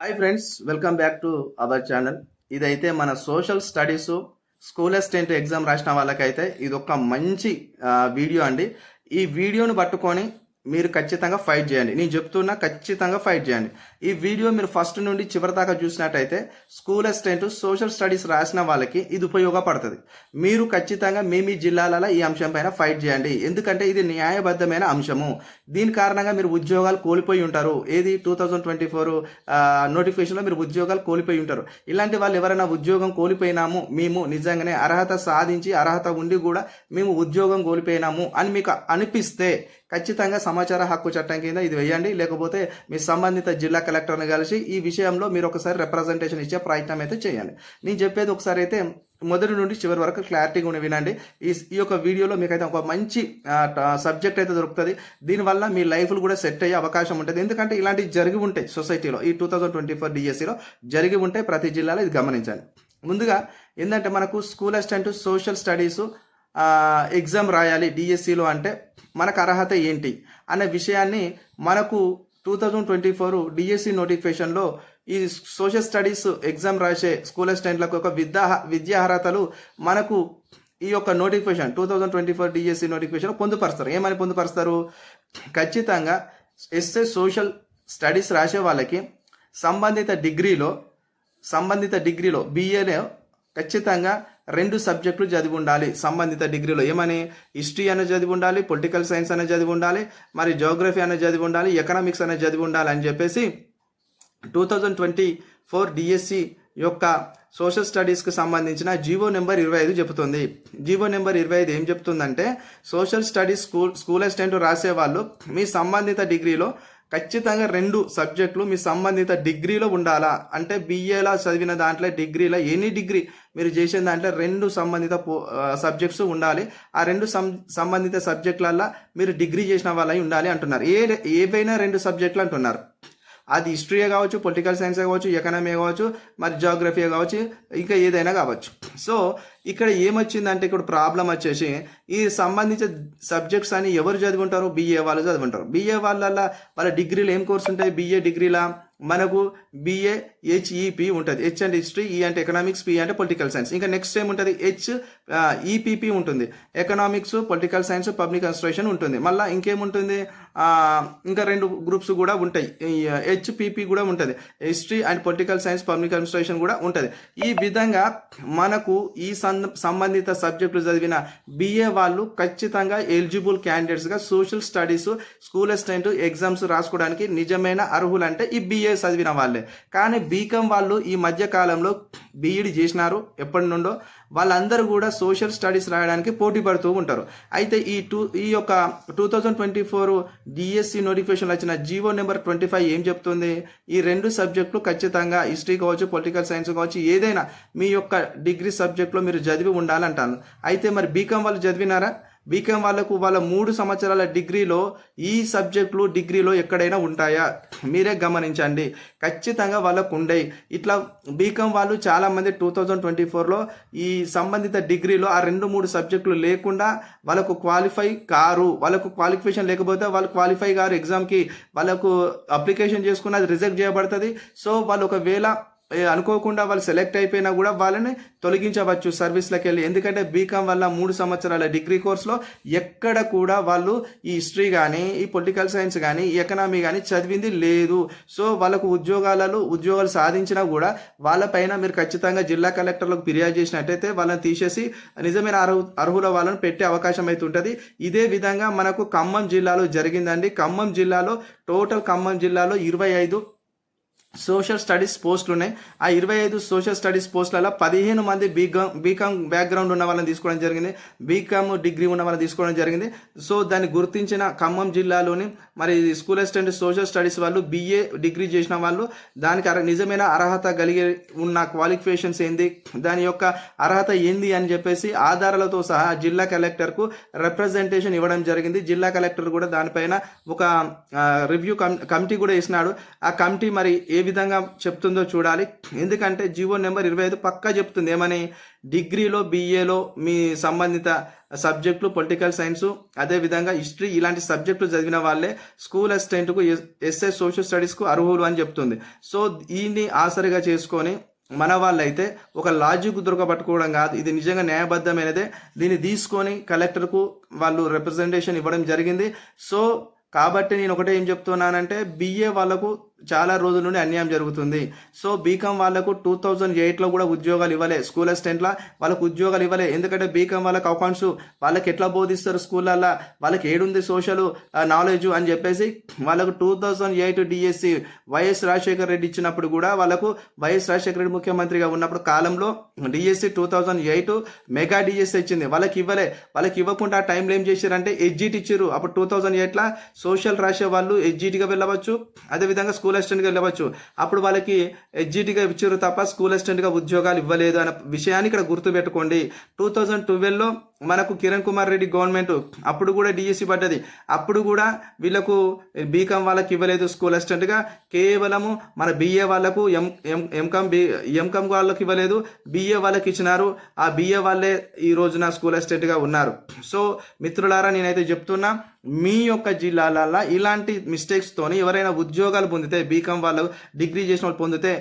Hi friends welcome back to our channel ఇదైతే మన social studies school assistant exam రాసిన వాళ్ళకైతే ఇది ఒక మంచి వీడియో అండి. ఈ వీడియోను పట్టుకొని మీరు ఖచ్చితంగా ఫైట్ చేయండి. నేను చెప్తున్నా ఖచ్చితంగా ఫైట్ చేయండి. ఈ వీడియో మీరు ఫస్ట్ నుండి చివరి దాకా చూసినట్టయితే స్కూల్ అసిస్టెంట్ సోషల్ స్టడీస్ రాసిన వాళ్ళకి ఇది ఉపయోగపడుతుంది. మీరు ఖచ్చితంగా మీ మీ జిల్లాలలో ఈ అంశం పైన ఫైట్ చేయండి. ఎందుకంటే ఇది న్యాయబద్ధమైన అంశము. దీని కారణంగా మీరు ఉద్యోగాలు కోల్పోయి ఉంటారు. ఏది? టూ థౌజండ్ ట్వంటీ ఫోర్ నోటిఫికేషన్లో మీరు ఉద్యోగాలు కోల్పోయి ఉంటారు. ఇలాంటి వాళ్ళు ఎవరైనా ఉద్యోగం కోల్పోయినాము మేము నిజంగానే అర్హత సాధించి అర్హత ఉండి కూడా మేము ఉద్యోగం కోల్పోయినాము అని మీకు అనిపిస్తే ఖచ్చితంగా సమాచార హక్కు చట్టం కింద ఇది వేయండి. లేకపోతే మీ సంబంధిత జిల్లా కలెక్టర్ని కలిసి ఈ విషయంలో మీరు ఒకసారి రిప్రజెంటేషన్ ఇచ్చే ప్రయత్నం అయితే చేయండి. నేను చెప్పేది ఒకసారి అయితే మొదటి నుండి చివరి వరకు క్లారిటీగా ఉండి వినండి. ఈ ఈ యొక్క వీడియోలో మీకైతే ఒక మంచి సబ్జెక్ట్ అయితే దొరుకుతుంది. దీనివల్ల మీ లైఫ్లు కూడా సెట్ అయ్యే అవకాశం ఉంటుంది. ఎందుకంటే ఇలాంటివి జరిగి ఉంటాయి సొసైటీలో ఈ టూ థౌజండ్ ట్వంటీ ఫోర్ డిఎస్సిలో జరిగి ఉంటాయి ప్రతి జిల్లాలో ఇది గమనించండి. ముందుగా ఏంటంటే మనకు school assistant social studies exam రాయాలి డిఎస్సిలో అంటే మనకు అర్హత ఏంటి అనే విషయాన్ని మనకు two thousand twenty four DSC నోటిఫికేషన్లో ఈ సోషల్ స్టడీస్ ఎగ్జామ్ రాసే స్కూల్ అసిస్టెంట్లకు ఒక విద్యా విద్యా అర్హతలు మనకు ఈ యొక్క notification two thousand twenty four DSC notification పొందుపరుస్తారు. ఏమని పొందుపరుస్తారు? ఖచ్చితంగా ఎస్ఏ సోషల్ స్టడీస్ రాసే వాళ్ళకి సంబంధిత డిగ్రీలో సంబంధిత డిగ్రీలో బీఏలో ఖచ్చితంగా రెండు సబ్జెక్టులు చదివి ఉండాలి. సంబంధిత డిగ్రీలో ఏమని? హిస్టరీ అనేది చదివి ఉండాలి పొలిటికల్ సైన్స్ అనేది చదివి ఉండాలి మరి జోగ్రఫీ అనేది చదివి ఉండాలి ఎకనామిక్స్ అనేది చదివి ఉండాలి అని చెప్పేసి two thousand twenty four DSC యొక్క సోషల్ స్టడీస్కి సంబంధించిన జీవో నెంబర్ ఇరవై ఐదు చెబుతుంది. జీవో నెంబర్ ఇరవై ఐదు ఏం చెప్తుందంటే social studies school school assistant రాసేవాళ్ళు మీ సంబంధిత డిగ్రీలో ఖచ్చితంగా రెండు సబ్జెక్టులు మీ సంబంధిత డిగ్రీలో ఉండాలా? అంటే బీఏలో చదివిన దాంట్లో డిగ్రీలో ఎనీ డిగ్రీ మీరు చేసిన దాంట్లో రెండు సంబంధిత సబ్జెక్ట్స్ ఉండాలి. ఆ రెండు సం సంబంధిత సబ్జెక్టులల్లో మీరు డిగ్రీ చేసిన వాళ్ళై ఉండాలి అంటున్నారు. ఏ ఏవైనా రెండు సబ్జెక్టులు అంటున్నారు. అది హిస్టరీ కావచ్చు పొలిటికల్ సైన్స్ కావచ్చు ఎకనామీ కావచ్చు మరి జాగ్రఫీ కావచ్చు ఇంకా ఏదైనా కావచ్చు. సో ఇక్కడ ఏమొచ్చిందంటే ఇక్కడ ప్రాబ్లం వచ్చేసి ఈ సంబంధించిన సబ్జెక్ట్స్ అని ఎవరు చదువుకుంటారు? బీఏ వాళ్ళు చదువుకుంటారు. బీఏ వాళ్ళ వాళ్ళ డిగ్రీలు ఏం కోర్స్ ఉంటాయి? బీఏ డిగ్రీలా? మనకు BA HEP e, e e, ఉంటుంది. హెచ్ అంటే హిస్టరీ ఈ అంటే ఎకనామిక్స్ పి అంటే పొలిటికల్ సైన్స్ ఇంకా నెక్స్ట్ ఏముంటుంది హెచ్ ఈపీపీ ఉంటుంది. Economics political science public administration ఉంటుంది. మళ్ళీ ఇంకేముంటుంది? ఇంకా రెండు గ్రూప్స్ కూడా ఉంటాయి. హెచ్పిపి కూడా ఉంటుంది. History and political science public administration కూడా ఉంటుంది. ఈ విధంగా మనకు ఈ సంబంధిత సబ్జెక్టులు చదివిన బిఏ వాళ్ళు ఖచ్చితంగా eligible క్యాండిడేట్స్గా social studies school assistant exams రాసుకోవడానికి నిజమైన అర్హులు అంటే ఈ బిఏ చదివిన వాళ్ళే. కానీ బీకామ్ వాళ్ళు ఈ మధ్య కాలంలో బీఈడి చేసినారు ఎప్పటి నుండో. వాళ్ళందరూ కూడా సోషల్ స్టడీస్ రాయడానికి పోటీ పడుతూ ఉంటారు. అయితే ఈ టూ ఈ యొక్క two thousand twenty four DSC notification వచ్చిన జీవో నెంబర్ ట్వంటీ ఫైవ్ ఏం చెప్తుంది? ఈ రెండు సబ్జెక్టులు ఖచ్చితంగా హిస్టరీ కావచ్చు పొలిటికల్ సైన్స్ కావచ్చు ఏదైనా మీ యొక్క డిగ్రీ సబ్జెక్ట్లో మీరు చదివి ఉండాలంటాను. అయితే మరి బీకామ్ వాళ్ళు చదివినారా? బీకామ్ వాళ్ళకు వాళ్ళ మూడు సంవత్సరాల డిగ్రీలో ఈ సబ్జెక్టులు డిగ్రీలో ఎక్కడైనా ఉంటాయా? మీరే గమనించండి. ఖచ్చితంగా వాళ్ళకు ఉండయి. ఇట్లా బీకామ్ వాళ్ళు చాలామంది టూ థౌజండ్ ట్వంటీ ఫోర్లో ఈ సంబంధిత డిగ్రీలో ఆ రెండు మూడు సబ్జెక్టులు లేకుండా వాళ్ళకు క్వాలిఫై కారు. వాళ్ళకు క్వాలిఫికేషన్ లేకపోతే వాళ్ళు క్వాలిఫై కారు ఎగ్జామ్కి. వాళ్ళకు అప్లికేషన్ చేసుకున్న అది రిజెక్ట్ చేయబడుతుంది. సో వాళ్ళు ఒకవేళ అనుకోకుండా వాళ్ళు సెలెక్ట్ అయిపోయినా కూడా వాళ్ళని తొలగించవచ్చు సర్వీస్లోకి వెళ్ళి ఎందుకంటే బీకామ్ వల్ల మూడు సంవత్సరాల డిగ్రీ కోర్సులో ఎక్కడ కూడా వాళ్ళు ఈ హిస్టరీ కానీ ఈ పొలిటికల్ సైన్స్ కానీ ఈ ఎకనామీ కానీ చదివింది లేదు. సో వాళ్ళకు ఉద్యోగాలలో ఉద్యోగాలు సాధించినా కూడా వాళ్ళపైన మీరు ఖచ్చితంగా జిల్లా కలెక్టర్లకు ఫిర్యాదు చేసినట్టయితే వాళ్ళని తీసేసి నిజమైన అర్హు అర్హుల వాళ్ళని పెట్టే అవకాశం అయితే ఉంటుంది. ఇదే విధంగా మనకు ఖమ్మం జిల్లాలో జరిగిందండి. ఖమ్మం జిల్లాలో టోటల్ ఖమ్మం జిల్లాలో ఇరవై ఐదు సోషల్ స్టడీస్ పోస్టులు ఉన్నాయి. ఆ ఇరవై ఐదు సోషల్ స్టడీస్ పోస్టులలో పదిహేను మంది బీకామ్ బీకామ్ బ్యాక్గ్రౌండ్ ఉన్న వాళ్ళని తీసుకోవడం జరిగింది. బీకామ్ డిగ్రీ ఉన్న వాళ్ళని తీసుకోవడం జరిగింది. సో దాన్ని గుర్తించిన ఖమ్మం జిల్లాలోని మరి స్కూల్ అసిస్టెంట్ సోషల్ స్టడీస్ వాళ్ళు బీఏ డిగ్రీ చేసిన వాళ్ళు దానికి అర నిజమైన అర్హత కలిగి ఉన్న క్వాలిఫికేషన్స్ ఏంది? దాని యొక్క అర్హత ఏంది అని చెప్పేసి ఆధారాలతో సహా జిల్లా కలెక్టర్కు రిప్రజెంటేషన్ ఇవ్వడం జరిగింది. జిల్లా కలెక్టర్ కూడా దానిపైన ఒక రివ్యూ కమిటీ కూడా ఇచ్చినాడు ఆ కమిటీ మరి ఏ విధంగా చెప్తుందో చూడాలి. ఎందుకంటే జీవో నెంబర్ ఇరవై ఐదు పక్కా చెప్తుంది. ఏమని? డిగ్రీలో బీఏలో మీ సంబంధిత సబ్జెక్టులు పొలిటికల్ సైన్స్ అదేవిధంగా హిస్టరీ ఇలాంటి సబ్జెక్టులు చదివిన వాళ్ళే స్కూల్ అసిస్టెంట్కు ఎస్ఎస్ సోషల్ స్టడీస్కు అర్హులు అని చెప్తుంది. సో దీన్ని ఆసరిగా చేసుకొని మన వాళ్ళైతే ఒక లాజిక్ దొరకబట్టుకోవడం కాదు. ఇది నిజంగా న్యాయబద్ధమైనదే. దీన్ని తీసుకొని కలెక్టర్కు వాళ్ళు రిప్రజెంటేషన్ ఇవ్వడం జరిగింది. సో కాబట్టి నేను ఒకటే ఏం చెప్తున్నానంటే బిఏ వాళ్ళకు చాలా రోజుల నుండి అన్యాయం జరుగుతుంది. సో బీకామ్ వాళ్ళకు టూ థౌజండ్ ఎయిట్లో కూడా ఉద్యోగాలు ఇవ్వలే. స్కూల్ అసిస్టెంట్లా వాళ్ళకు ఉద్యోగాలు ఇవ్వలే. ఎందుకంటే బీకామ్ వాళ్ళకి అకౌంట్స్ వాళ్ళకి ఎట్లా బోధిస్తారు స్కూళ్ళల్లో? వాళ్ళకి ఏడుంది సోషల్ నాలెడ్జ్ అని చెప్పేసి వాళ్ళకు two thousand eight DSC YS Rajasekhara Reddy ఇచ్చినప్పుడు కూడా వాళ్ళకు వైఎస్ రాజశేఖర రెడ్డి ముఖ్యమంత్రిగా ఉన్నప్పుడు కాలంలో DSC two thousand eight mega DSC ఇచ్చింది. వాళ్ళకి ఇవ్వలే. వాళ్ళకి ఇవ్వకుండా ఆ టైంలో ఏం చేశారంటే ఎడ్జిట్ ఇచ్చారు అప్పుడు టూ థౌజండ్ ఎయిట్లో సోషల్ రాసే వాళ్ళు ఎడ్జిట్గా వెళ్ళవచ్చు. అదేవిధంగా స్కూల్ స్కూల్ అసిస్టెంట్గా వెళ్ళవచ్చు. అప్పుడు వాళ్ళకి ఎగ్జిట్గా ఇచ్చారు తప్ప స్కూల్ అసిస్టెంట్గా ఉద్యోగాలు ఇవ్వలేదు అనే విషయాన్ని ఇక్కడ గుర్తుపెట్టుకోండి. టూ థౌజండ్ ట్వెల్వ్లో మనకు కిరణ్ కుమార్ రెడ్డి గవర్నమెంట్ అప్పుడు కూడా డిఎస్సి పడ్డది. అప్పుడు కూడా వీళ్ళకు బీకామ్ వాళ్ళకి ఇవ్వలేదు స్కూల్ అసిస్టెంట్గా కేవలము మన బిఏ వాళ్ళకు M M MCom B MCom వాళ్ళకి ఇవ్వలేదు. బిఏ వాళ్ళకి ఇచ్చినారు. ఆ బిఏ వాళ్ళే ఈ రోజున స్కూల్ అసిస్టెంట్గా ఉన్నారు. సో మిత్రులారా నేనైతే చెప్తున్నా మీ యొక్క జిల్లాలలో ఇలాంటి మిస్టేక్స్తోని ఎవరైనా ఉద్యోగాలు పొందితే బీకామ్ వాళ్ళు డిగ్రీ చేసిన వాళ్ళు పొందితే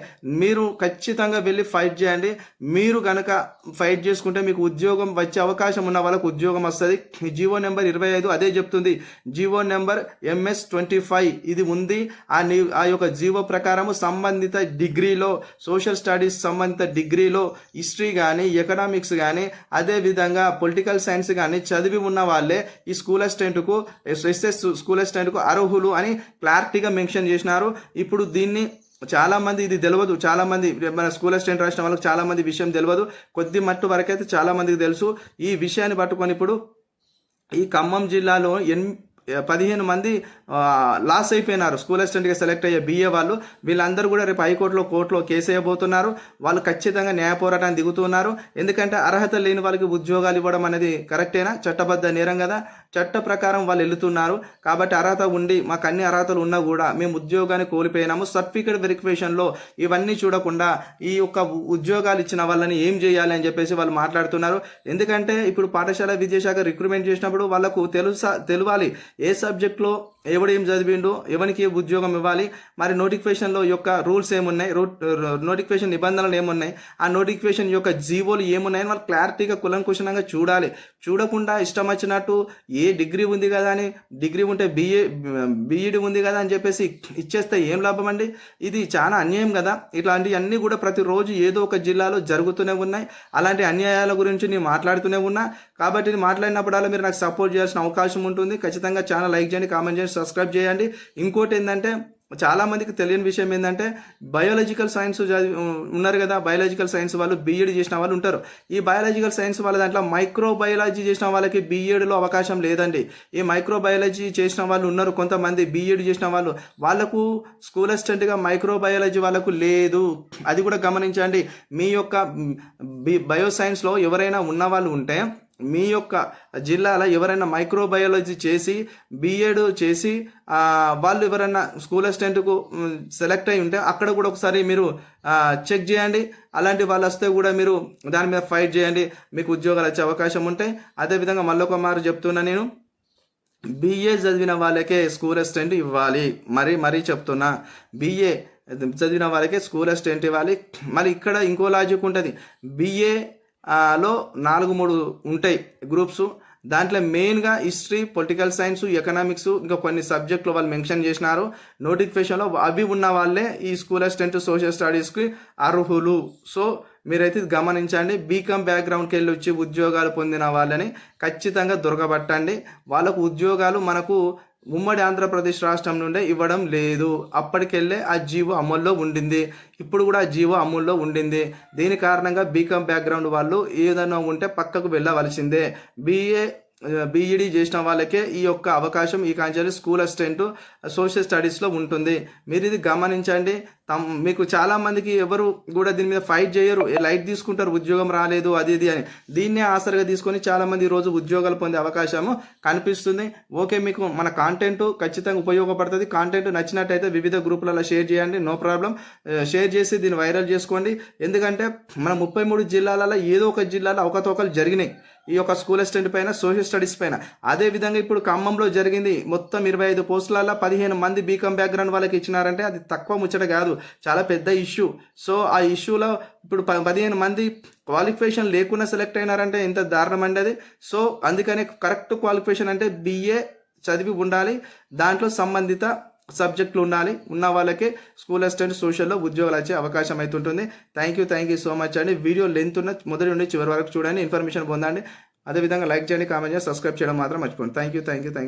మీరు ఖచ్చితంగా వెళ్ళి ఫైట్ చేయండి. మీరు కనుక ఫైట్ చేసుకుంటే మీకు ఉద్యోగం వచ్చే అవకాశం ఉన్న వాళ్ళకు ఉద్యోగం వస్తుంది. జీవో నెంబర్ ఇరవై ఐదు అదే చెప్తుంది. GO number MS twenty five ఇది ఉంది. ఆ నీ ఆ యొక్క జీవో ప్రకారము సంబంధిత డిగ్రీలో సోషల్ స్టడీస్ సంబంధిత డిగ్రీలో హిస్టరీ కానీ ఎకనామిక్స్ కానీ అదేవిధంగా పొలిటికల్ సైన్స్ కానీ చదివి ఉన్న వాళ్ళే ఈ స్కూల్ అసిస్టెంట్కు ఎస్ఎస్ స్కూల్ అసిస్టెంట్కు అర్హులు అని క్లారిటీగా మెన్షన్ చేసినారు. ఇప్పుడు దీన్ని చాలామంది ఇది తెలియదు చాలామంది మన స్కూల్ అసిస్టెంట్ రాసిన వాళ్ళకి చాలామంది విషయం తెలియదు కొద్ది మట్టు వరకైతే చాలామందికి తెలుసు. ఈ విషయాన్ని పట్టుకొని ఇప్పుడు ఈ ఖమ్మం జిల్లాలో ఎన్ పదిహేను మంది లాస్ అయిపోయినారు. స్కూల్ అసిస్టెంట్గా సెలెక్ట్ అయ్యే బిఏ వాళ్ళు. వీళ్ళందరూ కూడా రేపు హైకోర్టులో కోర్టులో కేసు వేయబోతున్నారు. వాళ్ళు ఖచ్చితంగా న్యాయ పోరాటాన్ని దిగుతున్నారు. ఎందుకంటే అర్హత లేని వాళ్ళకి ఉద్యోగాలు ఇవ్వడం అనేది కరెక్టేనా? చట్టబద్ధ నేరం కదా. చట్ట ప్రకారం వాళ్ళు వెళుతున్నారు. కాబట్టి అర్హత ఉండి మాకు అన్ని అర్హతలు ఉన్నా కూడా మేము ఉద్యోగాన్ని కోల్పోయినాము. సర్టిఫికేట్ వెరిఫికేషన్లో ఇవన్నీ చూడకుండా ఈ యొక్క ఉద్యోగాలు ఇచ్చిన వాళ్ళని ఏం చేయాలి అని చెప్పేసి వాళ్ళు మాట్లాడుతున్నారు. ఎందుకంటే ఇప్పుడు పాఠశాల విద్యాశాఖ రిక్రూట్మెంట్ చేసినప్పుడు వాళ్ళకు తెలుసా తెలియాలి ఏ సబ్జెక్ట్లో ఎవడు ఏం చదివిండు ఎవరికి ఏ ఉద్యోగం ఇవ్వాలి మరి నోటిఫికేషన్లో యొక్క రూల్స్ ఏమున్నాయి రూట్ నోటిఫికేషన్ నిబంధనలు ఏమున్నాయి ఆ నోటిఫికేషన్ యొక్క జీవోలు ఏమున్నాయని వాళ్ళు క్లారిటీగా కులంకుశనంగా చూడాలి. చూడకుండా ఇష్టం వచ్చినట్టు ఏ డిగ్రీ ఉంది కదా అని డిగ్రీ ఉంటే బిఏ బీఈడి ఉంది కదా అని చెప్పేసి ఇచ్చేస్తే ఏం లాభం అండి? ఇది చాలా అన్యాయం కదా. ఇట్లాంటివి అన్నీ కూడా ప్రతిరోజు ఏదో ఒక జిల్లాలో జరుగుతూనే ఉన్నాయి. అలాంటి అన్యాయాల గురించి నేను మాట్లాడుతూనే ఉన్నా. కాబట్టి మాట్లాడినప్పుడల్లా మీరు నాకు సపోర్ట్ చేయాల్సిన అవకాశం ఉంటుంది. ఖచ్చితంగా ఛానల్ లైక్ చేయండి కామెంట్ చేయండి సబ్స్క్రైబ్ చేయండి. ఇంకోటి ఏంటంటే చాలామందికి తెలియని విషయం ఏంటంటే బయాలజికల్ సైన్స్ చదివి ఉన్నారు కదా బయాలజికల్ సైన్స్ వాళ్ళు బీఎడ్ చేసిన వాళ్ళు ఉంటారు. ఈ బయాలజికల్ సైన్స్ వాళ్ళ దాంట్లో మైక్రో బయాలజీ చేసిన వాళ్ళకి బీఎడ్లో అవకాశం లేదండి. ఈ మైక్రో బయాలజీ చేసిన వాళ్ళు ఉన్నారు కొంతమంది బీఎడ్ చేసిన వాళ్ళు. వాళ్ళకు స్కూల్ అసిస్టెంట్గా మైక్రో బయాలజీ వాళ్ళకు లేదు. అది కూడా గమనించండి. మీ యొక్క బి బయో సైన్స్లో ఎవరైనా ఉన్న వాళ్ళు ఉంటే మీ యొక్క జిల్లాలో ఎవరైనా మైక్రోబయాలజీ చేసి బీఎడ్ చేసి వాళ్ళు ఎవరైనా స్కూల్ అసిస్టెంట్కు సెలెక్ట్ అయి ఉంటే అక్కడ కూడా ఒకసారి మీరు చెక్ చేయండి. అలాంటి వాళ్ళు వస్తే కూడా మీరు దాని మీద ఫైట్ చేయండి. మీకు ఉద్యోగాలు వచ్చే అవకాశం ఉంటాయి అదేవిధంగా మళ్ళొక మారు చెప్తున్నా నేను. బీఏ చదివిన వాళ్ళకే స్కూల్ అసిస్టెంట్ ఇవ్వాలి. మరీ మరీ చెప్తున్నా. బీఏ చదివిన వాళ్ళకే స్కూల్ అసిస్టెంట్ ఇవ్వాలి. మరి ఇక్కడ ఇంకో లాజిక్ ఉంటుంది. బీఏ లో నాలుగు మూడు ఉంటాయి గ్రూప్స్. దాంట్లో మెయిన్గా హిస్టరీ పొలిటికల్ సైన్స్ ఎకనామిక్స్ ఇంకా కొన్ని సబ్జెక్టులు వాళ్ళు మెన్షన్ చేసినారు. నోటిఫికేషన్లో అవి ఉన్న వాళ్ళే ఈ స్కూల్ అసిస్టెంట్ సోషల్ స్టడీస్కి అర్హులు. సో మీరైతే గమనించండి. బీకామ్ బ్యాక్గ్రౌండ్కి వెళ్ళి వచ్చి ఉద్యోగాలు పొందిన వాళ్ళని ఖచ్చితంగా దొరకబట్టండి. వాళ్ళకు ఉద్యోగాలు మనకు ఉమ్మడి ఆంధ్రప్రదేశ్ రాష్ట్రం నుండే ఇవ్వడం లేదు. అప్పటికెళ్ళే ఆ జీవో అమల్లో ఉండింది. ఇప్పుడు కూడా ఆ జీవో అమల్లో ఉండింది. దీని కారణంగా బీకామ్ బ్యాక్గ్రౌండ్ వాళ్ళు ఏదైనా ఉంటే పక్కకు వెళ్ళవలసిందే. బీఏ బీఈడి చేసిన వాళ్ళకే ఈ యొక్క అవకాశం ఈ కాంచాలి స్కూల్ అసిస్టెంట్ సోషల్ స్టడీస్లో ఉంటుంది. మీరు ఇది గమనించండి. తమ్ మీకు చాలామందికి ఎవరు కూడా దీని మీద ఫైట్ చేయరు. లైట్ తీసుకుంటారు ఉద్యోగం రాలేదు అది ఇది అని. దీన్నే ఆసరగా తీసుకొని చాలామంది ఈరోజు రోజు ఉద్యోగాలు పొందే అవకాశము కనిపిస్తుంది. ఓకే మీకు మన కాంటెంట్ ఖచ్చితంగా ఉపయోగపడుతుంది. కాంటెంట్ నచ్చినట్టయితే వివిధ గ్రూపులలో షేర్ చేయండి. No problem. షేర్ చేసి దీన్ని వైరల్ చేసుకోండి. ఎందుకంటే మన ముప్పై మూడు జిల్లాలలో ఏదో ఒక జిల్లాలో అవకతవకలు జరిగినాయి. ఈ యొక్క స్కూల్ అసిస్టెంట్ పైన సోషల్ స్టడీస్ పైన. అదే విధంగా ఇప్పుడు ఖమ్మంలో జరిగింది. మొత్తం ఇరవై ఐదు పోస్టులలో పదిహేను మంది బీకామ్ బ్యాక్గ్రౌండ్ వాళ్ళకి ఇచ్చినారంటే అది తక్కువ ముచ్చట కాదు. చాలా పెద్ద ఇష్యూ సో ఆ ఇష్యూలో ఇప్పుడు ప- పదిహేను మంది క్వాలిఫికేషన్ లేకుండా సెలెక్ట్ అయినారంటే ఎంత దారుణం అండి అది. సో అందుకనే కరెక్ట్ క్వాలిఫికేషన్ అంటే బిఏ చదివి ఉండాలి. దాంట్లో సంబంధిత సబ్జెక్టులు ఉండాలి. ఉన్న వాళ్ళకే స్కూల్ అసిస్టెంట్ సోషల్లో ఉద్యోగాలు వచ్చే అవకాశం అయితే ఉంటుంది thank you thank you so much అండి. వీడియో లెంత్ ఉన్న మొదటి నుండి చివరి వరకు చూడండి. ఇన్ఫర్మేషన్ పొందండి. అదేవిధంగా లైక్ చేయండి కామెంట్ చేయండి సబ్స్క్రైబ్ చేయడం మాత్రం మర్చిపోండి thank you thank you thank